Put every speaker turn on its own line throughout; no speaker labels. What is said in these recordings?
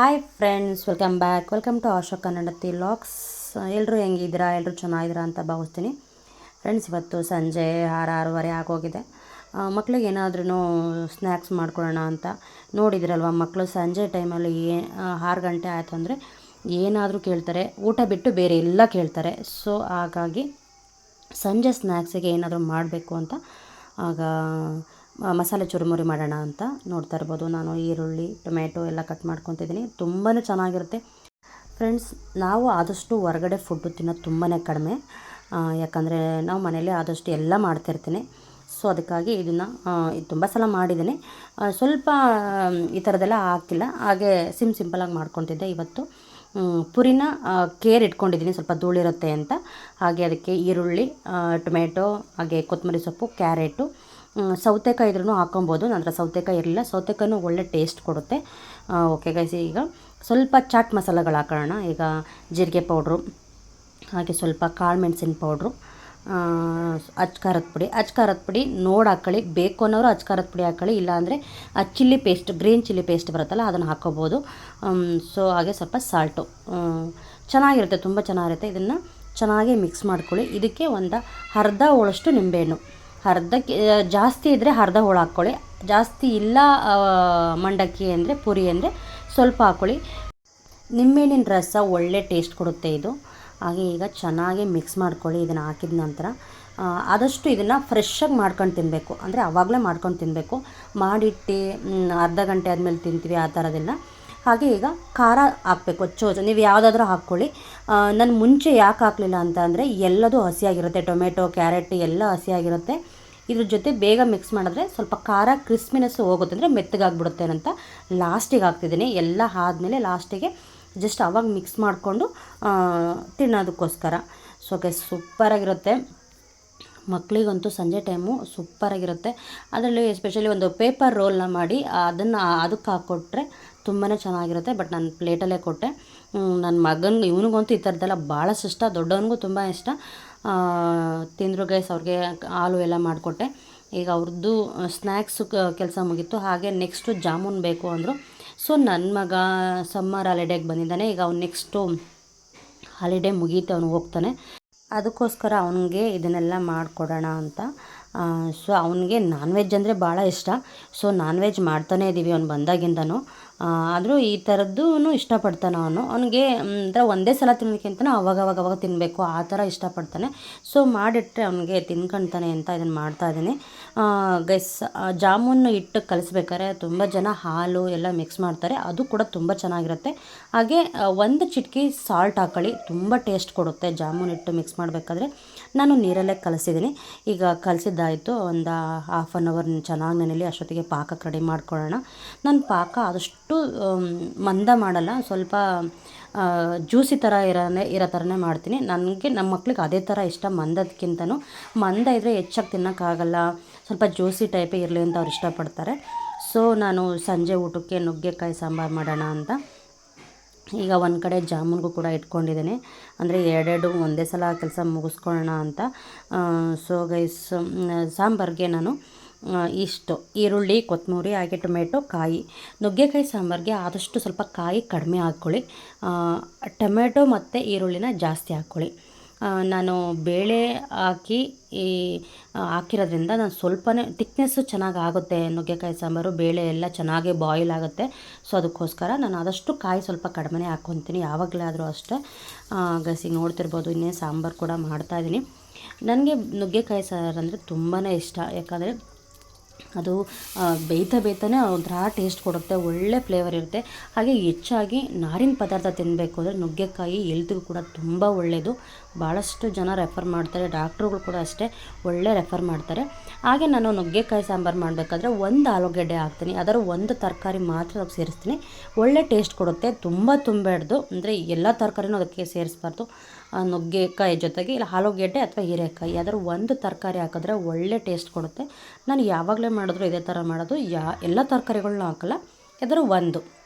Hi friends welcome back welcome to Asha Kannadati LOX ಎಲ್ಲರೂ ಹೆಂಗಿದ್ದೀರಾ? ಎಲ್ಲರೂ ಚೆನ್ನಾಗಿದ್ದೀರಾ ಅಂತ ಭಾವಿಸ್ತೀನಿ. ಫ್ರೆಂಡ್ಸ್ ಇವತ್ತು ಸಂಜೆ ಆರು ಆರೂವರೆ ಆಗೋಗಿದೆ. ಮಕ್ಕಳಿಗೆ ಏನಾದ್ರೂ ಸ್ನ್ಯಾಕ್ಸ್ ಮಾಡ್ಕೊಳ್ಳೋಣ ಅಂತ ನೋಡಿದ್ರಲ್ವ ಮಕ್ಕಳು ಸಂಜೆ ಟೈಮಲ್ಲಿ ಏ ಆರು ಗಂಟೆ ಆಯಿತು ಅಂದರೆ ಏನಾದರೂ ಕೇಳ್ತಾರೆ. ಊಟ ಬಿಟ್ಟು ಬೇರೆ ಎಲ್ಲ ಕೇಳ್ತಾರೆ. ಸೊ ಹಾಗಾಗಿ ಸಂಜೆ ಸ್ನ್ಯಾಕ್ಸಿಗೆ ಏನಾದರೂ ಮಾಡಬೇಕು ಅಂತ ಆಗ ಮಸಾಲೆ ಚುರುಮುರಿ ಮಾಡೋಣ ಅಂತ ನೋಡ್ತಾ ಇರ್ಬೋದು. ನಾನು ಈರುಳ್ಳಿ ಟೊಮೆಟೊ ಎಲ್ಲ ಕಟ್ ಮಾಡ್ಕೊತಿದ್ದೀನಿ. ತುಂಬಾ ಚೆನ್ನಾಗಿರುತ್ತೆ. ಫ್ರೆಂಡ್ಸ್ ನಾವು ಆದಷ್ಟು ಹೊರಗಡೆ ಫುಡ್ಡು ತಿನ್ನೋದು ತುಂಬಾ ಕಡಿಮೆ. ಯಾಕಂದರೆ ನಾವು ಮನೇಲಿ ಆದಷ್ಟು ಎಲ್ಲ ಮಾಡ್ತಿರ್ತೀನಿ. ಸೊ ಅದಕ್ಕಾಗಿ ಇದನ್ನು ಇದು ತುಂಬ ಸಲ ಮಾಡಿದ್ದೀನಿ. ಸ್ವಲ್ಪ ಈ ಥರದ್ದೆಲ್ಲ ಹಾಕಿಲ್ಲ. ಹಾಗೆ ಸಿಮ್ ಸಿಂಪಲಾಗಿ ಮಾಡ್ಕೊತಿದ್ದೆ ಇವತ್ತು. ಪುರಿನ ಕೇರ್ ಇಟ್ಕೊಂಡಿದ್ದೀನಿ. ಸ್ವಲ್ಪ ಧೂಳಿರುತ್ತೆ ಅಂತ. ಹಾಗೆ ಅದಕ್ಕೆ ಈರುಳ್ಳಿ ಟೊಮೆಟೊ ಹಾಗೆ ಕೊತ್ತಂಬರಿ ಸೊಪ್ಪು, ಕ್ಯಾರೆಟು ಸೌತೆಕಾಯಿ ಇದ್ರೂ ಹಾಕೊಬೋದು ನನ್ನ ಸೌತೆಕಾಯಿ ಇರಲಿಲ್ಲ. ಸೌತೆಕಾಯಿನೂ ಒಳ್ಳೆ ಟೇಸ್ಟ್ ಕೊಡುತ್ತೆ. ಓಕೆ ಗೈಸ್ ಈಗ ಸ್ವಲ್ಪ ಚಾಟ್ ಮಸಾಲೆಗಳು ಹಾಕೋಣ ಈಗ ಜೀರಿಗೆ ಪೌಡ್ರು ಹಾಗೆ ಸ್ವಲ್ಪ ಕಾಳು ಮೆಣಸಿನ ಪೌಡ್ರು ಅಚ್ಕಾರದ ಪುಡಿ. ಅಚ್ಕಾರದ ಪುಡಿ ನೋಡಿ ಹಾಕೊಳ್ಳಿ. ಬೇಕು ಅನ್ನೋರು ಅಚ್ಕಾರದ ಪುಡಿ ಹಾಕೊಳ್ಳಿ. ಇಲ್ಲಾಂದರೆ ಆ chilli paste green chilli paste ಬರುತ್ತಲ್ಲ, ಅದನ್ನು ಹಾಕ್ಕೋಬೋದು. ಸೊ ಹಾಗೆ ಸ್ವಲ್ಪ ಸಾಲ್ಟು ಚೆನ್ನಾಗಿರುತ್ತೆ. ತುಂಬ ಚೆನ್ನಾಗಿರುತ್ತೆ. ಇದನ್ನು ಚೆನ್ನಾಗಿ ಮಿಕ್ಸ್ ಮಾಡ್ಕೊಳ್ಳಿ. ಇದಕ್ಕೆ ಒಂದು ಅರ್ಧ ಹೋಳಷ್ಟು ನಿಂಬೆಹಣ್ಣು ಅರ್ಧಕ್ಕೆ ಜಾಸ್ತಿ ಇದ್ದರೆ ಅರ್ಧ ಹೋಳು ಹಾಕ್ಕೊಳ್ಳಿ. ಜಾಸ್ತಿ ಇಲ್ಲ ಮಂಡಕ್ಕಿ ಅಂದರೆ ಪುರಿ ಅಂದರೆ ಸ್ವಲ್ಪ ಹಾಕ್ಕೊಳ್ಳಿ. ನಿಂಬೆಹಣ್ಣಿನ ರಸ ಒಳ್ಳೆ ಟೇಸ್ಟ್ ಕೊಡುತ್ತೆ ಇದು. ಹಾಗೆ ಈಗ ಚೆನ್ನಾಗಿ ಮಿಕ್ಸ್ ಮಾಡ್ಕೊಳ್ಳಿ ಇದನ್ನು ಹಾಕಿದ ನಂತರ. ಆದಷ್ಟು ಇದನ್ನು ಫ್ರೆಶ್ಶಾಗಿ ಮಾಡ್ಕೊಂಡು ತಿನ್ನಬೇಕು ಅಂದರೆ ಆವಾಗಲೇ ಮಾಡ್ಕೊಂಡು ತಿನ್ನಬೇಕು ಮಾಡಿಟ್ಟು ಅರ್ಧ ಗಂಟೆ ಆದಮೇಲೆ ತಿಂತೀವಿ ಆ ಥರದೆಲ್ಲ ಹಾಗೆ ಈಗ ಖಾರ ಹಾಕಬೇಕು ಚೋಜ ನೀವು ಯಾವುದಾದ್ರೂ ಹಾಕ್ಕೊಳ್ಳಿ. ನಾನು ಮುಂಚೆ ಯಾಕೆ ಹಾಕಲಿಲ್ಲ ಅಂತ ಅಂದರೆ ಎಲ್ಲದೂ ಹಸಿಯಾಗಿರುತ್ತೆ. ಟೊಮೆಟೊ, ಕ್ಯಾರೆಟ್ ಎಲ್ಲ ಹಸಿಯಾಗಿರುತ್ತೆ. ಇದ್ರ ಜೊತೆ ಬೇಗ ಮಿಕ್ಸ್ ಮಾಡಿದ್ರೆ ಸ್ವಲ್ಪ ಖಾರ ಕ್ರಿಸ್ಪಿನೆಸ್ ಹೋಗುತ್ತೆ ಅಂದರೆ ಮೆತ್ತಗಾಗ್ಬಿಡುತ್ತೆ ಅಂತ ಲಾಸ್ಟಿಗೆ ಹಾಕ್ತಿದ್ದೀನಿ. ಎಲ್ಲ ಆದಮೇಲೆ ಲಾಸ್ಟಿಗೆ ಜಸ್ಟ್ ಅವಾಗ ಮಿಕ್ಸ್ ಮಾಡಿಕೊಂಡು ತಿನ್ನೋದಕ್ಕೋಸ್ಕರ. So okay ಸೂಪರಾಗಿರುತ್ತೆ. ಮಕ್ಕಳಿಗಂತೂ ಸಂಜೆ ಟೈಮು ಸೂಪರಾಗಿರುತ್ತೆ. ಅದರಲ್ಲಿ ಎಸ್ಪೆಷಲಿ ಒಂದು ಪೇಪರ್ ರೋಲ್ನ ಮಾಡಿ ಅದನ್ನು ಅದಕ್ಕೆ ಹಾಕ್ಕೊಟ್ರೆ ತುಂಬಾ ಚೆನ್ನಾಗಿರುತ್ತೆ, ಬಟ್ ನಾನು ಪ್ಲೇಟಲ್ಲೇ ಕೊಟ್ಟೆ. ನನ್ನ ಮಗನಿಗೆ ಇವನಿಗಂತೂ ಈ ಥರದ್ದೆಲ್ಲ ಭಾಳಷ್ಟು ಇಷ್ಟ, ದೊಡ್ಡವನಿಗೂ ತುಂಬ ಇಷ್ಟ. ತಿಂದರು ತಿಂದ್ರು ಗೈಸ್ ಅವ್ರಿಗೆ ಹಾಲು ಎಲ್ಲ ಮಾಡಿಕೊಟ್ಟೆ. ಈಗ ಅವ್ರದ್ದು ಸ್ನ್ಯಾಕ್ಸು ಕೆಲಸ ಮುಗೀತು. ಹಾಗೆ ನೆಕ್ಸ್ಟು ಜಾಮೂನ್ ಬೇಕು ಅಂದರು. ಸೊ ನನ್ನ ಮಗ ಸಮ್ಮರ್ ಹಾಲಿಡೇಗೆ ಬಂದಿದ್ದಾನೆ. ಈಗ ಅವ್ನು ನೆಕ್ಸ್ಟು ಹಾಲಿಡೇ ಮುಗೀತು, ಅವನು ಹೋಗ್ತಾನೆ. ಅದಕ್ಕೋಸ್ಕರ ಅವನಿಗೆ ಇದನ್ನೆಲ್ಲ ಮಾಡಿಕೊಡೋಣ ಅಂತ. ಸೊ ಅವನಿಗೆ ನಾನ್ ವೆಜ್ ಅಂದರೆ ಭಾಳ ಇಷ್ಟ. ಸೊ ನಾನ್ ವೆಜ್ ಮಾಡ್ತಾನೇ ಇದ್ದೀವಿ ಅವ್ನು ಬಂದಾಗಿಂದನೂ. ಆದರೂ ಈ ಥರದ್ದು ಇಷ್ಟಪಡ್ತಾನೆ ಅವನು. ಅವನಿಗೆ ಅಂದರೆ ಒಂದೇ ಸಲ ತಿನ್ನೋದಕ್ಕಿಂತ ಅವಾಗ ಅವಾಗ ಅವಾಗ ತಿನ್ನಬೇಕು ಆ ಥರ ಇಷ್ಟಪಡ್ತಾನೆ. ಸೊ ಮಾಡಿಟ್ರೆ ಅವನಿಗೆ ತಿನ್ಕೊಳ್ತಾನೆ ಅಂತ ಇದನ್ನು ಮಾಡ್ತಾ ಇದ್ದೀನಿ. ಗೈಸ್ ಜಾಮೂನ್ ಹಿಟ್ಟು ಕಲಿಸ್ಬೇಕಾದ್ರೆ ತುಂಬ ಜನ ಹಾಲು ಎಲ್ಲ ಮಿಕ್ಸ್ ಮಾಡ್ತಾರೆ. ಅದು ಕೂಡ ತುಂಬ ಚೆನ್ನಾಗಿರುತ್ತೆ. ಹಾಗೆ ಒಂದು ಚಿಟಕಿ ಸಾಲ್ಟ್ ಹಾಕೊಳ್ಳಿ. ತುಂಬ ಟೇಸ್ಟ್ ಕೊಡುತ್ತೆ ಜಾಮೂನ್ ಹಿಟ್ಟು ಮಿಕ್ಸ್ ಮಾಡಬೇಕಾದ್ರೆ. ನಾನು ನೀರಲ್ಲೇ ಕಲಿಸಿದ್ದೀನಿ ಈಗ ಕಲಸಿದ್ದಾಯಿತು. ಒಂದು ಹಾಫ್ ಆನ್ ಅವರ್ ಚೆನ್ನಾಗಿ ನೆನೆಲಿ ಅಷ್ಟೊತ್ತಿಗೆ ಪಾಕಕ್ಕೆ ರೆಡಿ ಮಾಡ್ಕೊಳ್ಳೋಣ. ನಾನು ಪಾಕ ಆದಷ್ಟು ಮಂದ ಮಾಡಲ್ಲ. ಸ್ವಲ್ಪ ಜ್ಯೂಸಿ ಥರ ಇರೋನೇ ಇರೋ ಥರನೇ ಮಾಡ್ತೀನಿ. ನನಗೆ ನಮ್ಮ ಮಕ್ಳಿಗೆ ಅದೇ ಥರ ಇಷ್ಟ ಮಂದದಕ್ಕಿಂತನೂ ಮಂದ ಇದ್ದರೆ ಹೆಚ್ಚಾಗಿ ತಿನ್ನೋಕ್ಕಾಗಲ್ಲ. ಸ್ವಲ್ಪ ಜ್ಯೂಸಿ ಟೈಪೇ ಇರಲಿ ಅಂತ ಅವ್ರು ಇಷ್ಟಪಡ್ತಾರೆ. ಸೊ ನಾನು ಸಂಜೆ ಊಟಕ್ಕೆ ನುಗ್ಗೆಕಾಯಿ ಸಾಂಬಾರು ಮಾಡೋಣ ಅಂತ. ಈಗ ಒಂದು ಕಡೆ ಜಾಮೂನ್ಗೂ ಕೂಡ ಇಟ್ಕೊಂಡಿದ್ದೀನಿ. ಅಂದರೆ ಎರಡೆರಡು ಒಂದೇ ಸಲ ಕೆಲಸ ಮುಗಿಸ್ಕೊಳ್ಳೋಣ ಅಂತ. ಸೊ ಗೈಸ್ ಸಾಂಬಾರಿಗೆ ನಾನು ಇಷ್ಟು. ಈರುಳ್ಳಿ ಕೊತ್ತಂಬರಿ ಹಾಗೆ ಟೊಮೆಟೊ, ಕಾಯಿ. ನುಗ್ಗೆಕಾಯಿ, ಸಾಂಬಾರಿಗೆ ಆದಷ್ಟು ಸ್ವಲ್ಪ ಕಾಯಿ ಕಡಿಮೆ ಹಾಕ್ಕೊಳ್ಳಿ. ಟೊಮೆಟೊ ಮತ್ತು ಈರುಳ್ಳಿನ ಜಾಸ್ತಿ ಹಾಕ್ಕೊಳ್ಳಿ. ನಾನು ಬೇಳೆ ಹಾಕಿ, ಈ, ಹಾಕಿರೋದ್ರಿಂದ ನಾನು ಸ್ವಲ್ಪನೇ ತಿಕ್ನೆಸ್ಸು ಚೆನ್ನಾಗಿ ಆಗುತ್ತೆ. ನುಗ್ಗೆಕಾಯಿ, ಸಾಂಬಾರು, ಬೇಳೆ ಎಲ್ಲ ಚೆನ್ನಾಗಿ ಬಾಯ್ಲ್ ಆಗುತ್ತೆ. ಸೊ, ಅದಕ್ಕೋಸ್ಕರ ನಾನು ಆದಷ್ಟು ಕಾಯಿ ಸ್ವಲ್ಪ ಕಡಿಮೆ ಹಾಕ್ಕೊತೀನಿ. ಯಾವಾಗಲೇ ಆದರೂ ಅಷ್ಟೇ ಗಸಿ ನೋಡ್ತಿರ್ಬೋದು. ಇನ್ನೇ ಸಾಂಬಾರು ಕೂಡ ಮಾಡ್ತಾಯಿದ್ದೀನಿ ನನಗೆ ನುಗ್ಗೆಕಾಯಿ ಸಾರು ಅಂದರೆ ತುಂಬಾ ಇಷ್ಟ. ಯಾಕಂದರೆ ಅದು ಬೇಯ್ತ ಬೇಯ್ತಾ ಬೇಯ್ತಾನೆ ಒಂಥರ ಟೇಸ್ಟ್ ಕೊಡುತ್ತೆ, ಒಳ್ಳೆ ಫ್ಲೇವರ್ ಇರುತ್ತೆ. ಹಾಗೆ ಹೆಚ್ಚಾಗಿ ನಾರಿನ ಪದಾರ್ಥ ತಿನ್ನಬೇಕು ಅಂದರೆ ನುಗ್ಗೆಕಾಯಿ ಎಲ್ತಿಗೂ ಕೂಡ ತುಂಬ ಒಳ್ಳೆಯದು ಭಾಳಷ್ಟು ಜನ ರೆಫರ್ ಮಾಡ್ತಾರೆ, ಡಾಕ್ಟ್ರುಗಳು ಕೂಡ ಅಷ್ಟೇ ಒಳ್ಳೆ ರೆಫರ್ ಮಾಡ್ತಾರೆ. ಹಾಗೆ ನಾನು ನುಗ್ಗೆಕಾಯಿ ಸಾಂಬಾರು ಮಾಡಬೇಕಾದ್ರೆ ಒಂದು ಆಲೂಗೆಡ್ಡೆ ಹಾಕ್ತೀನಿ. ಅದರ ಒಂದು ತರಕಾರಿ ಮಾತ್ರ ಅದಕ್ಕೆ ಸೇರಿಸ್ತೀನಿ. ಒಳ್ಳೆ ಟೇಸ್ಟ್ ಕೊಡುತ್ತೆ, ತುಂಬ ತುಂಬಾಡ್ದು ಅಂದರೆ ಎಲ್ಲ ತರಕಾರಿನೂ ಅದಕ್ಕೆ ಸೇರಿಸ್ಬಾರ್ದು. ನುಗ್ಗೆಕಾಯಿ ಜೊತೆಗೆ ಇಲ್ಲ ಆಲೂಗೆಡ್ಡೆ ಅಥವಾ ಹೀರೆಕಾಯಿ. ಯಾವ್ದಾದ್ರು ಒಂದು ತರಕಾರಿ ಹಾಕಿದ್ರೆ ಒಳ್ಳೆ ಟೇಸ್ಟ್ ಕೊಡುತ್ತೆ. ನಾನು ಯಾವಾಗಲೇ ಮಾಡಿದ್ರು ಇದೇ ಥರ ಮಾಡೋದು. ಯಾ ಎಲ್ಲ ತರಕಾರಿಗಳ್ನೂ ಹಾಕಲ್ಲ. ಯಾವ್ದಾದ್ರು ಒಂದು.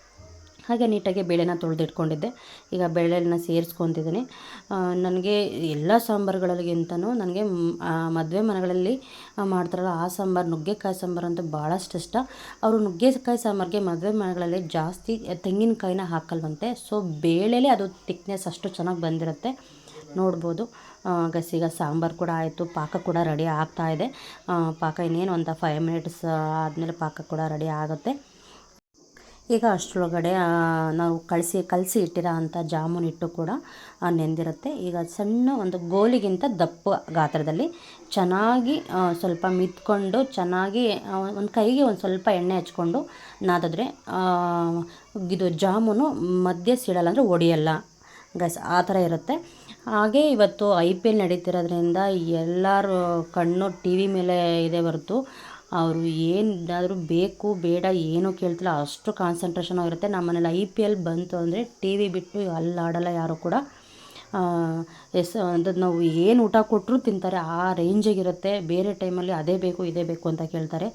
ಹಾಗೆ ನೀಟಾಗಿ ಬೇಳೆನ ತೊಳೆದಿಟ್ಕೊಂಡಿದ್ದೆ. ಈಗ ಬೇಳೆನ ಸೇರಿಸ್ಕೊತಿದ್ದೀನಿ. ನನಗೆ ಎಲ್ಲ ಸಾಂಬಾರುಗಳಿಗಿಂತನೂ ನನಗೆ ಮದುವೆ ಮನೆಗಳಲ್ಲಿ ಮಾಡ್ತಾರಲ್ಲ, ಆ ಸಾಂಬಾರು, ನುಗ್ಗೆಕಾಯಿ ಸಾಂಬಾರು ಅಂತ ಭಾಳಷ್ಟು ಇಷ್ಟ. ಅವರು ನುಗ್ಗೆಕಾಯಿ ಸಾಂಬಾರಿಗೆ ಮದುವೆ ಮನೆಗಳಲ್ಲಿ ಜಾಸ್ತಿ ತೆಂಗಿನಕಾಯಿನ ಹಾಕಲ್ವಂತೆ. ಸೊ ಬೇಳೆಲೇ ಅದು ತಿಕ್ನೆಸ್ ಅಷ್ಟು ಚೆನ್ನಾಗಿ ಬಂದಿರುತ್ತೆ. ನೋಡ್ಬೋದು. ಗಸಿಗ ಸಾಂಬಾರು ಕೂಡ ಆಯಿತು, ಪಾಕ ಕೂಡ ರೆಡಿ ಆಗ್ತಾ ಇದೆ. ಪಾಕ ಇನ್ನೇನು ಒಂದು ಫೈವ್ ಮಿನಿಟ್ಸ್ ಆದಮೇಲೆ ಪಾಕ ಕೂಡ ರೆಡಿ ಆಗುತ್ತೆ. ಈಗ ಅಷ್ಟರೊಳಗಡೆ ನಾವು ಕಳಿಸಿ ಕಲಸಿ ಇಟ್ಟಿರೋ ಅಂಥ ಜಾಮೂನ್ ಹಿಟ್ಟು ಕೂಡ ನೆಂದಿರುತ್ತೆ. ಈಗ ಸಣ್ಣ ಒಂದು ಗೋಲಿಗಿಂತ ದಪ್ಪ ಗಾತ್ರದಲ್ಲಿ ಚೆನ್ನಾಗಿ ಸ್ವಲ್ಪ ಮಿತ್ಕೊಂಡು, ಚೆನ್ನಾಗಿ ಒಂದು ಕೈಗೆ ಒಂದು ಸ್ವಲ್ಪ ಎಣ್ಣೆ ಹಚ್ಕೊಂಡು ನಾದಿದ್ರೆ ಇದು ಜಾಮೂನು ಮಧ್ಯೆ ಸಿಡಲ್ಲ ಅಂದರೆ ಒಡೆಯಲ್ಲ. ಗಸ್, ಆ ಥರ ಇರುತ್ತೆ. ಹಾಗೆ ಇವತ್ತು ಐ ಪಿ ಎಲ್ ನಡೀತಿರೋದ್ರಿಂದ ಎಲ್ಲರೂ ಕಣ್ಣು ಟಿ ವಿ ಮೇಲೆ ಇದೆ ಹೊರತು ಅವರು ಏನಾದರೂ ಬೇಕು, ಬೇಡ, ಏನೂ ಕೇಳ್ತಿಲ್ಲ, ಅಷ್ಟು ಕಾನ್ಸಂಟ್ರೇಷನ್ ಇರುತ್ತೆ. ನಮ್ಮ ಮನೇಲಿ ಐ ಪಿ ಎಲ್ ಬಂತು ಅಂದರೆ ಟಿ ವಿ ಬಿಟ್ಟು ಅಲ್ಲಾಡಲ್ಲ ಯಾರು ಕೂಡ. ಎಸ್ ಅಂದ್ರೆ ನಾವು ಏನು ಊಟ ಕೊಟ್ಟರು ತಿಂತಾರೆ, ಆ ರೇಂಜಿಗಿರುತ್ತೆ ಬೇರೆ ಟೈಮಲ್ಲಿ ಅದೇ ಬೇಕು, ಇದೇ ಬೇಕು ಅಂತ ಕೇಳ್ತಾರೆ.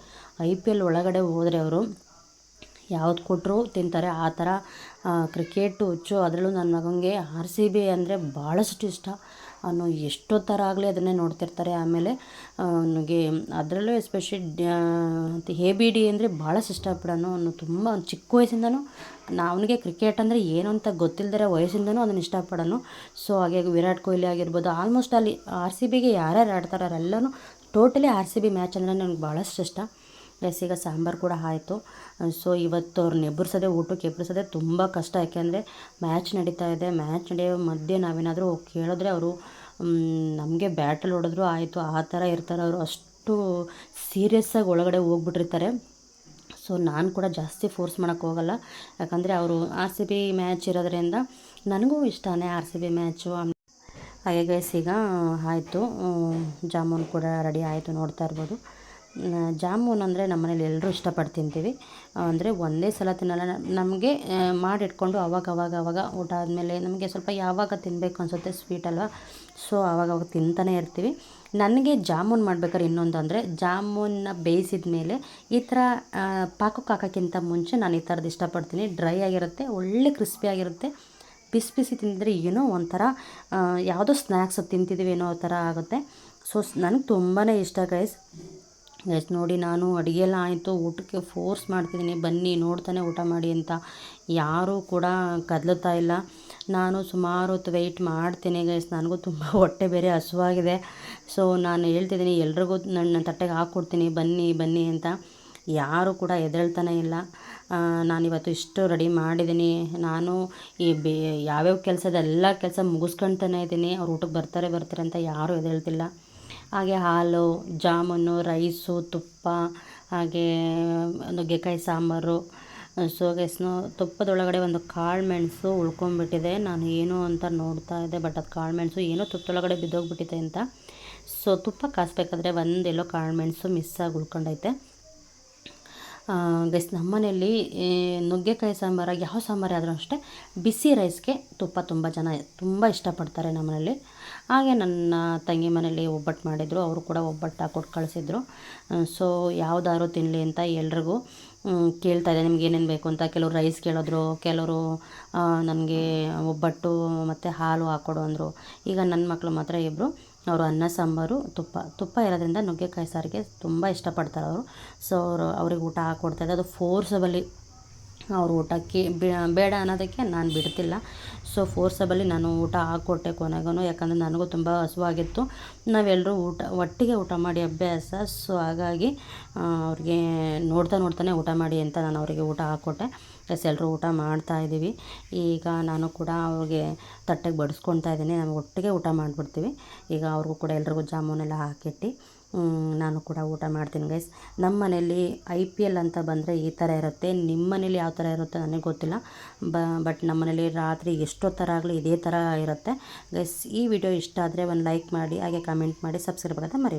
ಐ ಪಿ ಎಲ್ ಒಳಗಡೆ ಹೋದರೆ ಅವರು ಯಾವ್ದು ಕೊಟ್ಟರು ತಿಂತಾರೆ. ಆ ಥರ ಕ್ರಿಕೆಟು ಹುಚ್ಚು ಅದರಲ್ಲೂ ನನ್ನ ಮಗನಿಗೆ ಆರ್ ಸಿ ಬಿ ಅಂದರೆ ಭಾಳಷ್ಟು ಇಷ್ಟ. ಥರ ಆಗಲಿ ಅದನ್ನೇ ನೋಡ್ತಿರ್ತಾರೆ. ಆಮೇಲೆ ಅವನಿಗೆ ಅದರಲ್ಲೂ ಎಸ್ಪೆಷಲಿ ಎ ಬಿ ಡಿ ಅಂದರೆ ಭಾಳಷ್ಟು ಇಷ್ಟಪಡೋನು ಅವನು. ತುಂಬ ಚಿಕ್ಕ ವಯಸ್ಸಿಂದನೂ ಅವನಿಗೆ ಕ್ರಿಕೆಟ್ ಅಂದರೆ ಏನು ಅಂತ ಗೊತ್ತಿಲ್ಲದಿರೋ ವಯಸ್ಸಿಂದನೂ ಅದನ್ನು ಇಷ್ಟಪಡೋನು. ಸೊ ಹಾಗೆ ವಿರಾಟ್ ಕೊಹ್ಲಿ ಆಗಿರ್ಬೋದು ಆಲ್ಮೋಸ್ಟ್ ಅಲ್ಲಿ ಆರ್ ಸಿ ಬಿಗೆ ಯಾರ್ಯಾರು ಆಡ್ತಾರೆ ಅವರೆಲ್ಲನೂ totally R C B match ಅಂದರೆ ನನಗೆ ಭಾಳಷ್ಟು ಇಷ್ಟ. ಎಸ್ ಈಗ ಸಾಂಬಾರು ಕೂಡ ಆಯಿತು. ಸೊ ಇವತ್ತು ಅವ್ರನ್ನ ಎಬ್ಬರಿಸೋದೆ ಊಟಕ್ಕೆ ಎಬ್ಬರಿಸೋದೆ ತುಂಬ ಕಷ್ಟ. ಯಾಕೆಂದರೆ ಮ್ಯಾಚ್ ನಡೀತಾ ಇದೆ. ಮ್ಯಾಚ್ ನಡೆಯೋ ಮಧ್ಯೆ ನಾವೇನಾದರೂ ಕೇಳಿದ್ರೆ ಅವರು ನಮಗೆ ಬ್ಯಾಟಲ್ಲಿ ಹೊಡೆದ್ರು ಆಯಿತು. ಆ ಥರ ಇರ್ತಾರೆ ಅವರು. ಅಷ್ಟು ಸೀರಿಯಸ್ಸಾಗಿ ಒಳಗಡೆ ಹೋಗ್ಬಿಟ್ಟಿರ್ತಾರೆ. ಸೊ ನಾನು ಕೂಡ ಜಾಸ್ತಿ ಫೋರ್ಸ್ ಮಾಡೋಕ್ಕೆ ಹೋಗಲ್ಲ. ಯಾಕಂದರೆ ಅವರು ಆರ್ ಸಿ ಬಿ ಮ್ಯಾಚ್ ಇರೋದ್ರಿಂದ ನನಗೂ ಇಷ್ಟನೇ ಆರ್ ಸಿ ಬಿ ಮ್ಯಾಚು ಹಾಗೆ ಗೈಸ್ ಈಗ, ಆಯಿತು. ಜಾಮೂನ್ ಕೂಡ ರೆಡಿ ಆಯಿತು ನೋಡ್ತಾ ಇರ್ಬೋದು. ಜಾಮೂನ್ ಅಂದರೆ ನಮ್ಮ ಮನೇಲಿ ಎಲ್ಲರೂ ಇಷ್ಟಪಟ್ಟು ತಿಂತೀವಿ. ಅಂದರೆ ಒಂದೇ ಸಲ ತಿನ್ನಲ್ಲ. ನಮಗೆ ಮಾಡಿಟ್ಕೊಂಡು ಅವಾಗ ಅವಾಗ ಅವಾಗ ಊಟ ಆದಮೇಲೆ ನಮಗೆ ಸ್ವಲ್ಪ ಯಾವಾಗ ತಿನ್ನಬೇಕು ಅನಿಸುತ್ತೆ ಸ್ವೀಟ್ ಅಲ್ವಾ? ಸೊ ಅವಾಗ ತಿಂತಾನೆ ಇರ್ತೀವಿ. ನನಗೆ ಜಾಮೂನ್ ಮಾಡ್ಬೇಕಾದ್ರೆ ಇನ್ನೊಂದು ಅಂದರೆ ಜಾಮೂನ್ನ ಬೇಯಿಸಿದ ಮೇಲೆ ಈ ಥರ ಪಾಕಕ್ಕೆ ಹಾಕೋಕ್ಕಿಂತ ಮುಂಚೆ ನಾನು ಈ ಥರದ್ದು ಇಷ್ಟಪಡ್ತೀನಿ. ಡ್ರೈ ಆಗಿರುತ್ತೆ, ಒಳ್ಳೆ ಕ್ರಿಸ್ಪಿ ಆಗಿರುತ್ತೆ. ಬಿಸಿ ಬಿಸಿ ತಿಂದರೆ ಏನೋ ಒಂಥರ ಯಾವುದೋ ಸ್ನ್ಯಾಕ್ಸ್ ತಿಂತಿದ್ದೀವಿ ಏನೋ ಥರ ಆಗುತ್ತೆ. ಸೊ ನನಗೆ ತುಂಬಾ ಇಷ್ಟ ಗೈಸ್ ಎಷ್ಟು ನೋಡಿ ನಾನು ಅಡುಗೆ ಎಲ್ಲ ಆಯಿತು, ಊಟಕ್ಕೆ ಫೋರ್ಸ್ ಮಾಡ್ತಿದ್ದೀನಿ. ಬನ್ನಿ, ನೋಡ್ತಾನೆ ಊಟ ಮಾಡಿ ಅಂತ. ಯಾರೂ ಕೂಡ ಕದಲುತ್ತಾ ಇಲ್ಲ. ನಾನು ಸುಮಾರು ಹೊತ್ತು ವೆಯ್ಟ್ ಮಾಡ್ತೀನಿ ಗೈಸ್ ನನಗೂ ತುಂಬ ಹೊಟ್ಟೆ ಬೇರೆ ಹಸುವಾಗಿದೆ. ಸೊ ನಾನು ಹೇಳ್ತಿದ್ದೀನಿ, ಎಲ್ರಿಗೂ ನನ್ನ ತಟ್ಟೆಗೆ ಹಾಕ್ಕೊಡ್ತೀನಿ. ಬನ್ನಿ ಬನ್ನಿ ಅಂತ. ಯಾರೂ ಕೂಡ ಎದ್ದೇಳ್ತಾನೆ ಇಲ್ಲ. ನಾನಿವತ್ತು ಇಷ್ಟು ರೆಡಿ ಮಾಡಿದ್ದೀನಿ. ನಾನು ಈ ಬೇ, ಯಾವ್ಯಾವ ಕೆಲಸದ ಎಲ್ಲ ಕೆಲಸ ಮುಗಿಸ್ಕೊಳ್ತಾನೆ ಇದ್ದೀನಿ. ಅವ್ರು ಊಟಕ್ಕೆ ಬರ್ತಾರೆ ಬರ್ತಾರೆ ಅಂತ ಯಾರೂ ಎದ್ದೇಳ್ತಿಲ್ಲ ಹಾಗೆ ಹಾಲು, ಜಾಮೂನು, ರೈಸು, ತುಪ್ಪ, ಹಾಗೇ ನುಗ್ಗೆಕಾಯಿ ಸಾಂಬಾರು ಸೊ ಗೆಸ್ನು ತುಪ್ಪದೊಳಗಡೆ ಒಂದು ಕಾಳು ಮೆಣಸು ಉಳ್ಕೊಂಬಿಟ್ಟಿದೆ ನಾನು ಏನು ಅಂತ ನೋಡ್ತಾ ಇದ್ದೆ, ಬಟ್ ಅದು ಕಾಳು ಮೆಣಸು ಏನೋ ತುಪ್ಪದೊಳಗಡೆ ಬಿದ್ದೋಗ್ಬಿಟ್ಟಿದೆ ಅಂತ. ಸೊ, ತುಪ್ಪ ಕಾಸಬೇಕಾದ್ರೆ ಒಂದೆಲ್ಲೋ ಕಾಳು ಮೆಣಸು ಮಿಸ್ಸಾಗಿ ಉಳ್ಕೊಂಡೈತೆ. ಗೈಸ್ ನಮ್ಮ ಮನೆಯಲ್ಲಿ ನುಗ್ಗೆಕಾಯಿ ಸಾಂಬಾರ, ಯಾವ ಸಾಂಬಾರು ಆದರೂ ಅಷ್ಟೇ, ಬಿಸಿ ರೈಸ್ಗೆ ತುಪ್ಪ ತುಂಬ ಜನ ತುಂಬ ಇಷ್ಟಪಡ್ತಾರೆ ನಮ್ಮ ಮನೇಲಿ ಹಾಗೆ ನನ್ನ ತಂಗಿ ಮನೆಯಲ್ಲಿ ಒಬ್ಬಟ್ಟು ಮಾಡಿದರು, ಅವರು ಕೂಡ ಒಬ್ಬಟ್ಟು ಹಾಕ್ಕೊಟ್ಟು ಕಳಿಸಿದ್ರು. ಸೊ ಯಾವುದಾದ್ರು ತಿನ್ನಲಿ ಅಂತ ಎಲ್ರಿಗೂ ಕೇಳ್ತಾ ಇದೆ ನಿಮ್ಗೆ ಏನೇನು ಬೇಕು ಅಂತ? ಕೆಲವರು ರೈಸ್ ಕೇಳಿದ್ರು, ಕೆಲವರು ನನಗೆ ಒಬ್ಬಟ್ಟು ಮತ್ತು ಹಾಲು ಹಾಕ್ಕೊಡು ಅಂದರು. ಈಗ ನನ್ನ ಮಕ್ಕಳು ಮಾತ್ರ ಇಬ್ಬರು ಅವರು ಅನ್ನ, ಸಾಂಬಾರು, ತುಪ್ಪ. ತುಪ್ಪ ಇರೋದ್ರಿಂದ ನುಗ್ಗೆಕಾಯಿ ಸಾರಿಗೆ ತುಂಬ ಇಷ್ಟಪಡ್ತಾರೆ ಅವರು. ಸೊ ಅವರು ಅವ್ರಿಗೆ ಊಟ ಹಾಕ್ಕೊಡ್ತಾಯಿದ್ದೆ ಅದು ಫೋರ್ಸಬಲಿ ಅವ್ರು ಊಟಕ್ಕೆ ಬೇಡ ಅನ್ನೋದಕ್ಕೆ ನಾನು ಬಿಡ್ತಿಲ್ಲ. ಸೊ ಫೋರ್ಸಬಲಿ ನಾನು ಊಟ ಹಾಕ್ಕೊಟ್ಟೆ ಕೊನೆಗೂ. ಯಾಕಂದರೆ ನನಗೂ ತುಂಬ ಹಸುವಾಗಿತ್ತು. ನಾವೆಲ್ಲರೂ ಊಟ, ಒಟ್ಟಿಗೆ ಊಟ ಮಾಡಿ ಅಭ್ಯಾಸ. ಸೊ ಹಾಗಾಗಿ ಅವ್ರಿಗೆ ನೋಡ್ತಾ ನೋಡ್ತಾನೆ ಊಟ ಮಾಡಿ ಅಂತ ನಾನು ಅವರಿಗೆ ಊಟ ಹಾಕ್ಕೊಟ್ಟೆ ಎಸ್ ಎಲ್ಲರೂ ಊಟ ಮಾಡ್ತಾ ಇದ್ದೀವಿ. ಈಗ ನಾನು ಕೂಡ ಅವ್ರಿಗೆ ತಟ್ಟೆಗೆ ಬಡಿಸ್ಕೊತಾ ಇದ್ದೀನಿ. ನಾವು ಒಟ್ಟಿಗೆ ಊಟ ಮಾಡಿಬಿಡ್ತೀವಿ. ಈಗ ಅವ್ರಿಗೂ ಕೂಡ ಎಲ್ರಿಗೂ ಜಾಮೂನೆಲ್ಲ ಹಾಕಿಟ್ಟು ನಾನು ಕೂಡ ಊಟ ಮಾಡ್ತೀನಿ ಗೈಸ್ ನಮ್ಮ ಮನೇಲಿ ಐ ಪಿ ಎಲ್ ಅಂತ ಬಂದರೆ ಈ ಥರ ಇರುತ್ತೆ. ನಿಮ್ಮ ಮನೇಲಿ ಯಾವ ಥರ ಇರುತ್ತೆ ನನಗೆ ಗೊತ್ತಿಲ್ಲ. ಬ, ಬಟ್ ನಮ್ಮ ಮನೇಲಿ ರಾತ್ರಿ ಥರ ಆಗಲಿ ಇದೇ ಥರ ಇರುತ್ತೆ. ಗೈಸ್ ಈ ವಿಡಿಯೋ ಇಷ್ಟ ಆದರೆ ಒಂದು ಲೈಕ್ ಮಾಡಿ, ಹಾಗೆ ಕಮೆಂಟ್ ಮಾಡಿ ಸಬ್ಸ್ಕ್ರೈಬ್ ಆಗೋದು ಮರಿ